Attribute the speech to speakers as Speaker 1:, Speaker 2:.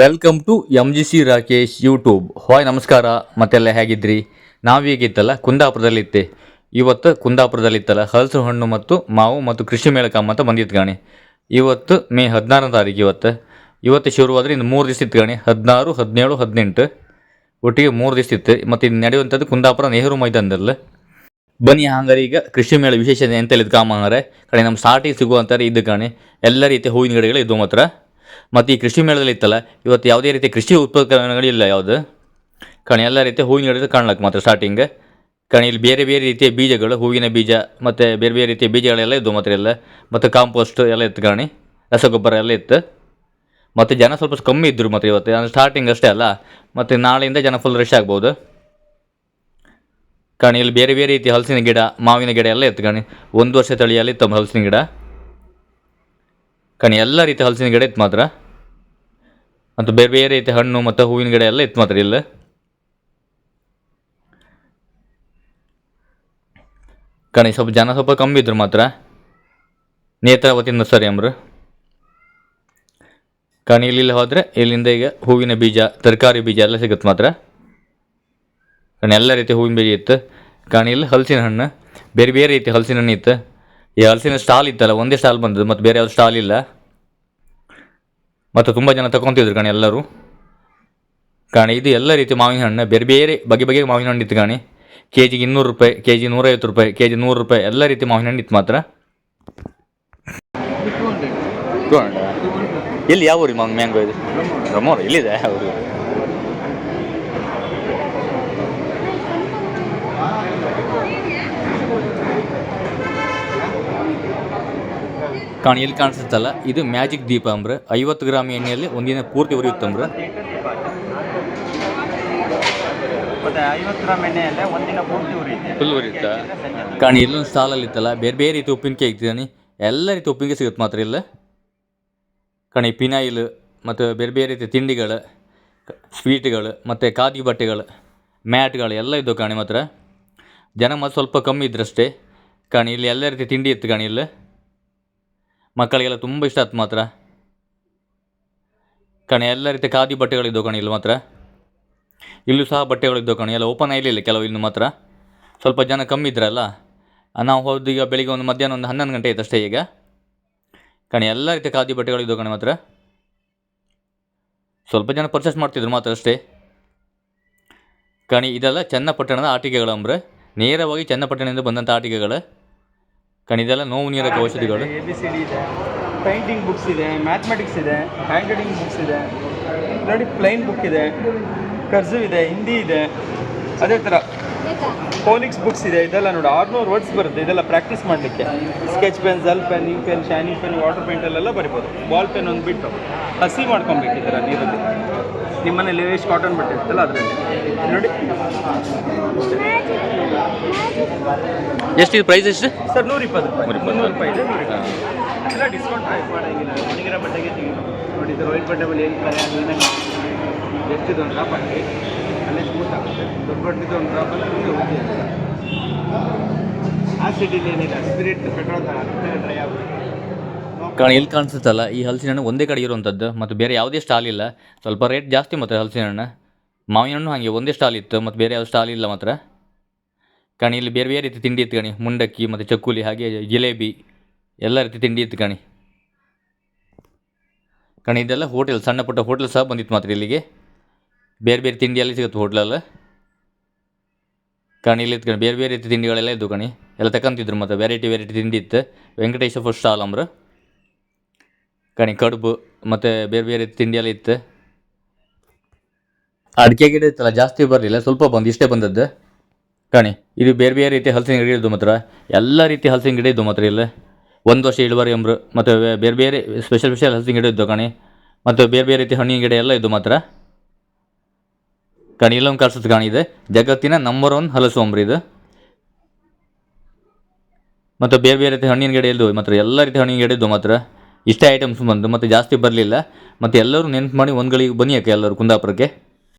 Speaker 1: Welcome to M G C Rakesh YouTube hi ನಮಸ್ಕಾರ. ಮತ್ತೆಲ್ಲ ಹೇಗಿದ್ರಿ? ನಾವೀಗಿತ್ತಲ್ಲ ಕುಂದಾಪುರದಲ್ಲಿತ್ತೆ ಇವತ್ತು ಕುಂದಾಪುರದಲ್ಲಿತ್ತಲ್ಲ. ಹಲಸು ಹಣ್ಣು ಮತ್ತು ಮಾವು ಮತ್ತು ಕೃಷಿ ಮೇಳಕ ಅಂತ ಬಂದಿತ್ತು ಗಾಣಿ. ಇವತ್ತು ಮೇ ಹದಿನಾರನೇ ತಾರೀಕು ಇವತ್ತು. ಇವತ್ತು ಶುರುವಾದ್ರೆ ಇನ್ನು ಮೂರು ದಿವಸ ಇತ್ತು ಗಾಣಿ. ಹದಿನಾರು, ಹದಿನೇಳು, ಹದಿನೆಂಟು. ಒಟ್ಟಿಗೆ ಮೂರು ದಿವಸ ಇತ್ತು. ಮತ್ತು ಇದು ನಡೆಯುವಂಥದ್ದು ಕುಂದಾಪುರ ನೆಹರು ಮೈದಾನದಲ್ಲ. ಬನ್ನಿ ಹಂಗಾರೆ ಈಗ ಕೃಷಿ ಮೇಳ ವಿಶೇಷತೆ ಎಂತ ಕಾಮ ಹಂಗಾರೆ. ಕಡೆ ನಮ್ಮ ಸಾಟಿಗೆ ಸಿಗುವಂತಾರೆ ಇದು ಕಾಣಿ ಎಲ್ಲ ರೀತಿಯ ಹೂವಿನ ಗಿಡಗಳು ಇದ್ದು ಮಾತ್ರ. ಮತ್ತು ಈ ಕೃಷಿ ಮೇಳದಲ್ಲಿ ಇತ್ತಲ್ಲ, ಇವತ್ತು ಯಾವುದೇ ರೀತಿ ಕೃಷಿ ಉತ್ಪನ್ನಗಳಿಲ್ಲ ಯಾವುದು? ಕಣಿ, ಎಲ್ಲ ರೀತಿಯ ಹೂವಿನ ಗಿಡದ ಕಾಣ್ಲಕ್ಕೆ ಮಾತ್ರ ಸ್ಟಾರ್ಟಿಂಗ್ ಕಣಿ, ಇಲ್ಲಿ ಬೇರೆ ಬೇರೆ ರೀತಿಯ ಬೀಜಗಳು, ಹೂವಿನ ಬೀಜ, ಮತ್ತು ಬೇರೆ ಬೇರೆ ರೀತಿಯ ಬೀಜಗಳೆಲ್ಲ ಇದ್ದವು ಮಾತ್ರ ಎಲ್ಲ. ಮತ್ತು ಕಾಂಪೋಸ್ಟ್ ಎಲ್ಲ ಇತ್ತು ಕಣಿ, ರಸಗೊಬ್ಬರ ಎಲ್ಲ ಇತ್ತು. ಮತ್ತು ಜನ ಸ್ವಲ್ಪ ಕಮ್ಮಿ ಇದ್ದರು ಮಾತ್ರ ಇವತ್ತು, ಅಂದರೆ ಸ್ಟಾರ್ಟಿಂಗ್ ಅಷ್ಟೇ ಅಲ್ಲ. ಮತ್ತು ನಾಳೆಯಿಂದ ಜನ ಫುಲ್ ರಶ್ ಆಗ್ಬೋದು. ಕಾಣಿ, ಇಲ್ಲಿ ಬೇರೆ ಬೇರೆ ರೀತಿಯ ಹಲಸಿನ ಗಿಡ, ಮಾವಿನ ಗಿಡ ಎಲ್ಲ ಇತ್ತು ಕಾಣಿ. ಒಂದು ವರ್ಷ ತಳಿಯಲ್ಲಿ ತಮ್ಮ ಹಲಸಿನ ಗಿಡ. ಕಾಣಿ, ಎಲ್ಲ ರೀತಿ ಹಲಸಿನ ಗಿಡ ಇತ್ತು ಮಾತ್ರ. ಮತ್ತು ಬೇರೆ ಬೇರೆ ರೀತಿ ಹಣ್ಣು ಮತ್ತು ಹೂವಿನ ಗಿಡ ಎಲ್ಲ ಇತ್ತು ಮಾತ್ರ ಇಲ್ಲ. ಕಾಣಿ, ಸ್ವಲ್ಪ ಜನ ಸ್ವಲ್ಪ ಕಮ್ಮಿ ಇದ್ರು ಮಾತ್ರ. ನೇತ್ರಾವತಿಯಿಂದ ಸರಿ ಅಂಬ್ರು. ಕಾಣಿ ಇಲ್ಲಿ ಹೋದರೆ ಇಲ್ಲಿಂದ ಈಗ ಹೂವಿನ ಬೀಜ, ತರಕಾರಿ ಬೀಜ ಎಲ್ಲ ಸಿಗುತ್ತೆ ಮಾತ್ರ. ಕಾಣಿ, ಎಲ್ಲ ರೀತಿ ಹೂವಿನ ಬೀಜ ಇತ್ತು. ಕಾಣಿ, ಇಲ್ಲಿ ಹಲಸಿನ ಹಣ್ಣು, ಬೇರೆ ಬೇರೆ ರೀತಿ ಹಲಸಿನ ಹಣ್ಣು ಇತ್ತು. ಈ ಹಲಸಿನ ಸ್ಟಾಲ್ ಇತ್ತಲ್ಲ ಒಂದೇ ಸ್ಟಾಲ್ ಬಂದದ್ದು ಮತ್ತು ಬೇರೆ ಯಾವುದು ಸ್ಟಾಲ್ ಇಲ್ಲ. ಮತ್ತು ತುಂಬ ಜನ ತಗೊತಿದ್ರು ಕಾಣಿ ಎಲ್ಲರೂ. ಕಾಣಿ ಇದು ಎಲ್ಲ ರೀತಿ ಮಾವಿನ ಹಣ್ಣು ಬೇರೆ ಬೇರೆ ಬಗೆ ಬಗೆ ಮಾವಿನ ಹಣ್ಣು ಇತ್ತು ಕಾಣಿ. ಕೆ ಜಿಗೆ ಇನ್ನೂರು ರೂಪಾಯಿ ಕೆ ಜಿ ನೂರೈವತ್ತು ರೂಪಾಯಿ ಕೆ ಜಿ ನೂರು ರೂಪಾಯಿ ಎಲ್ಲ ರೀತಿ ಮಾವಿನ ಹಣ್ಣು ಇತ್ತು ಮಾತ್ರ. ಎಲ್ಲಿ ಯಾವ ಊರಿ ಮಾವಿನ ಮ್ಯಾಂಗೋ ಇದು? ರಮೋರ್. ಇಲ್ಲಿದೆ ಅವರು ಕಾಣಿ ಎಲ್ಲಿ ಕಾಣಿಸುತ್ತಲ್ಲ ಇದು ಮ್ಯಾಜಿಕ್ ದೀಪ ಅಂಬ್ರೆ. ಐವತ್ತು ಗ್ರಾಮ್ ಎಣ್ಣೆಯಲ್ಲಿ ಒಂದಿನ ಪೂರ್ತಿ ಉರಿಯುತ್ತಂಬ್ರೆ ಫುಲ್ ಉರಿಯುತ್ತಾ. ಕಾಣಿ ಇಲ್ಲೊಂದು ಸ್ಟಾಲಲ್ಲಿ ಇತ್ತಲ್ಲ ಬೇರೆ ಬೇರೆ ರೀತಿ ಉಪ್ಪಿನಕಾಯಿ ಇಕ್ತಿದ್ದಾನೆ ಎಲ್ಲ ರೀತಿ ಉಪ್ಪಿನಕಾಯಿ ಸಿಗುತ್ತೆ ಮಾತ್ರ ಇಲ್ಲ. ಕಣಿ ಪಿನಾಯಿಲ್ ಮತ್ತು ಬೇರೆ ಬೇರೆ ರೀತಿ ತಿಂಡಿಗಳು ಸ್ವೀಟ್ಗಳು ಮತ್ತು ಖಾದಿ ಬಟ್ಟೆಗಳು ಮ್ಯಾಟ್ಗಳು ಎಲ್ಲ ಇದ್ದವು ಕಾಣಿ ಮಾತ್ರ. ಜನ ಮತ್ತು ಸ್ವಲ್ಪ ಕಮ್ಮಿ ಇದ್ರಷ್ಟೇ. ಕಾಣಿ ಇಲ್ಲಿ ಎಲ್ಲ ರೀತಿ ತಿಂಡಿ ಇತ್ತು ಕಾಣಿ ಇಲ್ಲಿ. ಮಕ್ಕಳಿಗೆಲ್ಲ ತುಂಬ ಇಷ್ಟ ಆಯ್ತು ಮಾತ್ರ. ಕಣೆ, ಎಲ್ಲ ರೀತಿಯ ಖಾದಿ ಬಟ್ಟೆಗಳಿದ್ದವು ಕಣೆ ಇಲ್ಲಿ ಮಾತ್ರ. ಇಲ್ಲೂ ಸಹ ಬಟ್ಟೆಗಳಿದ್ದವು ಕಣೆ, ಎಲ್ಲ ಓಪನ್ ಆಗಲಿಲ್ಲ ಕೆಲವು ಇನ್ನು ಮಾತ್ರ. ಸ್ವಲ್ಪ ಜನ ಕಮ್ಮಿ ಇದ್ರಲ್ಲ. ನಾವು ಹೋದ ಈಗ ಬೆಳಿಗ್ಗೆ ಒಂದು ಮಧ್ಯಾಹ್ನ ಒಂದು ಹನ್ನೊಂದು ಗಂಟೆ ಆಯ್ತು ಅಷ್ಟೇ ಈಗ. ಕಣೆ, ಎಲ್ಲ ರೀತಿಯ ಖಾದಿ ಬಟ್ಟೆಗಳಿದ್ದವು ಕಣೆ ಮಾತ್ರ. ಸ್ವಲ್ಪ ಜನ ಪರ್ಚೇಸ್ ಮಾಡ್ತಿದ್ರು ಮಾತ್ರ ಅಷ್ಟೇ. ಕಣಿ, ಇದೆಲ್ಲ ಚನ್ನಪಟ್ಟಣದ ಆಟಿಕೆಗಳು ಅಂಬ್ರೆ. ನೇರವಾಗಿ ಚನ್ನಪಟ್ಟಣದಿಂದ ಬಂದಂಥ ಆಟಿಕೆಗಳು. ಕಣಿ ನೋವು ನೀರಕ್ಕೆ ಔಷಧಿಗಳು?
Speaker 2: ಬಿ ಸಿ ಡಿ ಇದೆ, ಪೇಂಟಿಂಗ್ ಬುಕ್ಸ್ ಇದೆ, ಮ್ಯಾಥಮೆಟಿಕ್ಸ್ ಇದೆ ಹ್ಯಾಂಡ್ ರೈಟಿಂಗ್ ಬುಕ್ಸ್ ಇದೆ, ನೋಡಿ, ಪ್ಲೈನ್ ಬುಕ್ ಇದೆ, ಕರ್ಸು ಇದೆ, ಹಿಂದಿ ಇದೆ, ಅದೇ ಥರ. ಫೋನಿಕ್ಸ್ ಬುಕ್ಸ್ ಇದೆ ಇದೆಲ್ಲ ನೋಡಿ ಆರ್ನೂರು ವರ್ಡ್ಸ್ ಬರುತ್ತೆ ಇದೆಲ್ಲ ಪ್ರಾಕ್ಟೀಸ್ ಮಾಡಲಿಕ್ಕೆ. Sketch pen gel pen ink pen shining pen water ಪೇಂಟಲ್ಲೆಲ್ಲ ಬರಿಬೋದು. ಬಾಲ್ ಪೆನ್ ಒಂದು ಬಿಟ್ಟು ಹಸಿ ಮಾಡ್ಕೊಬೇಕು ಈ ಥರ ನೀರಲ್ಲಿ. ನಿಮ್ಮನೇಲಿ ವೇಸ್ಟ್ ಕಾಟನ್ ಬಟ್ಟೆ ಇರ್ತಲ್ಲ ಅದರಲ್ಲಿ. ನೋಡಿ.
Speaker 1: ಎಷ್ಟು ಇದು ಪ್ರೈಸ್ ಎಷ್ಟು?
Speaker 2: ಸರ್ ನೂರ ಇಪ್ಪತ್ತು ರೂಪಾಯಿ.
Speaker 1: ನೂರ ಇಪ್ಪತ್ತು.
Speaker 2: ಮುನ್ನೂರು ರೂಪಾಯಿ ಇದೆ ಎಲ್ಲ ಡಿಸ್ಕೌಂಟ್ ಪ್ರೈಸ್ ಮಾಡೋಂಗಿಲ್ಲ. ಒಣಗಿರೋ ಬಟ್ಟೆಗೆ ತೆಗಿ ನೋಡಿ ಇದು ವೈಟ್ ಬಟ್ಟೆ ಮೇಲೆ ಏನು ಎಷ್ಟು ಎಷ್ಟಿದೆ ಒಂದು ಡ್ರಾಪ್ ಹಾಕಿ ಅಲ್ಲೇ ಸ್ಮೂತ್ ಆಗುತ್ತೆ ದೊಡ್ಡ ಬಟ್ಟೆದು ಒಂದು ಡ್ರಾಪ್ ಹಾಕಿ ಹೋಗಿ ಏನಿಲ್ಲ ಆಗುತ್ತೆ.
Speaker 1: ಕಾರಣ ಎಲ್ಲಿ ಕಾಣಿಸುತ್ತಲ್ಲ, ಈ ಹಲಸಿನ ಹಣ್ಣು ಒಂದೇ ಕಡೆ ಇರುವಂಥದ್ದು ಮತ್ತು ಬೇರೆ ಯಾವುದೇ ಸ್ಟಾಲ್ ಇಲ್ಲ. ಸ್ವಲ್ಪ ರೇಟ್ ಜಾಸ್ತಿ ಮತ್ತು ಹಲಸಿನ ಹಣ್ಣು ಮಾವಿನ ಹಣ್ಣು ಹಾಗೆ ಒಂದೇ ಸ್ಟಾಲ್ ಇತ್ತು, ಮತ್ತು ಬೇರೆ ಯಾವ ಸ್ಟಾಲ್ ಇಲ್ಲ ಮಾತ್ರ. ಕಣಿ, ಇಲ್ಲಿ ಬೇರೆ ಬೇರೆ ರೀತಿ ತಿಂಡಿ ಇತ್ತು ಕಣಿ, ಮುಂಡಕ್ಕಿ, ಮತ್ತು ಚಕ್ಕುಲಿ, ಹಾಗೆ ಜಿಲೇಬಿ, ಎಲ್ಲ ರೀತಿ ತಿಂಡಿ ಇತ್ತು ಕಣಿ. ಕಣಿ, ಇದೆಲ್ಲ ಹೋಟೆಲ್ ಸಣ್ಣ ಪುಟ್ಟ ಹೋಟೆಲ್ ಸಹ ಬಂದಿತ್ತು ಮಾತ್ರ ಇಲ್ಲಿಗೆ. ಬೇರೆ ಬೇರೆ ತಿಂಡಿ ಎಲ್ಲ ಸಿಗುತ್ತೆ ಹೋಟ್ಲಲ್ಲಿ. ಕಣಿ ಇಲ್ಲಿ ಇತ್ತು ಬೇರೆ ಬೇರೆ ತಿಂಡಿಗಳೆಲ್ಲ ಇದ್ದು ಕಣಿ. ಎಲ್ಲ ತಗೊಂತಿದ್ರು ಮತ್ತು ವೆರೈಟಿ ವೆರೈಟಿ ತಿಂಡಿ ಇತ್ತು. ವೆಂಕಟೇಶ ಫುಡ್ ಸ್ಟಾಲ್ ಅಂಬ್ರು. ಕಣಿ ಕಡುಬು ಮತ್ತು ಬೇರೆ ಬೇರೆ ತಿಂಡಿ ಎಲ್ಲ ಇತ್ತು. ಅಡಿಕೆ ಗಿಡ ಇತ್ತಲ್ಲ, ಜಾಸ್ತಿ ಬರಲಿಲ್ಲ, ಸ್ವಲ್ಪ ಬಂದು ಇಷ್ಟೇ ಬಂದದ್ದು. ಕಣಿ, ಇದು ಬೇರೆ ಬೇರೆ ರೀತಿ ಹಲಸಿನ ಗಿಡ ಇದ್ದು ಮಾತ್ರ. ಎಲ್ಲ ರೀತಿ ಹಲಸಿನ ಗಿಡ ಇದ್ದು ಮಾತ್ರ ಇಲ್ಲ. ಒಂದು ವರ್ಷ ಇಳುವರಿ ಅಂಬ್ರು. ಮತ್ತು ಬೇರೆ ಬೇರೆ ಸ್ಪೆಷಲ್ ಸ್ಪೆಷಲ್ ಹಲಸಿನ ಗಿಡ ಇದ್ದು ಕಣಿ. ಮತ್ತು ಬೇರೆ ಬೇರೆ ರೀತಿ ಹಣ್ಣಿನ ಗಿಡ ಎಲ್ಲ ಇದ್ದು ಮಾತ್ರ. ಕಣಿ ಇಲ್ಲೊಂದು ಕಾಣಿಸುತ್ತೆ ಕಾಣಿ ಇದೆ ಜಗತ್ತಿನ ನಂಬರ್ ಒನ್ ಹಲಸು ಅಂಬ್ರಿ ಇದು. ಮತ್ತು ಬೇರೆ ಬೇರೆ ರೀತಿ ಹಣ್ಣಿನ ಗಿಡ ಇದ್ದು ಮಾತ್ರ ಎಲ್ಲ ರೀತಿ ಹಣ್ಣಿನ ಗಿಡ ಇದ್ದು ಮಾತ್ರ. ಇಷ್ಟೇ ಐಟಮ್ಸ್ ಬಂದು, ಮತ್ತು ಜಾಸ್ತಿ ಬರಲಿಲ್ಲ. ಮತ್ತು ಎಲ್ಲರೂ ನೆನ್ಪು ಮಾಡಿ ಒಂದು ಗಳಿಗೆ ಬನ್ನಿ ಯಾಕೆ ಎಲ್ಲರೂ ಕುಂದಾಪುರಕ್ಕೆ.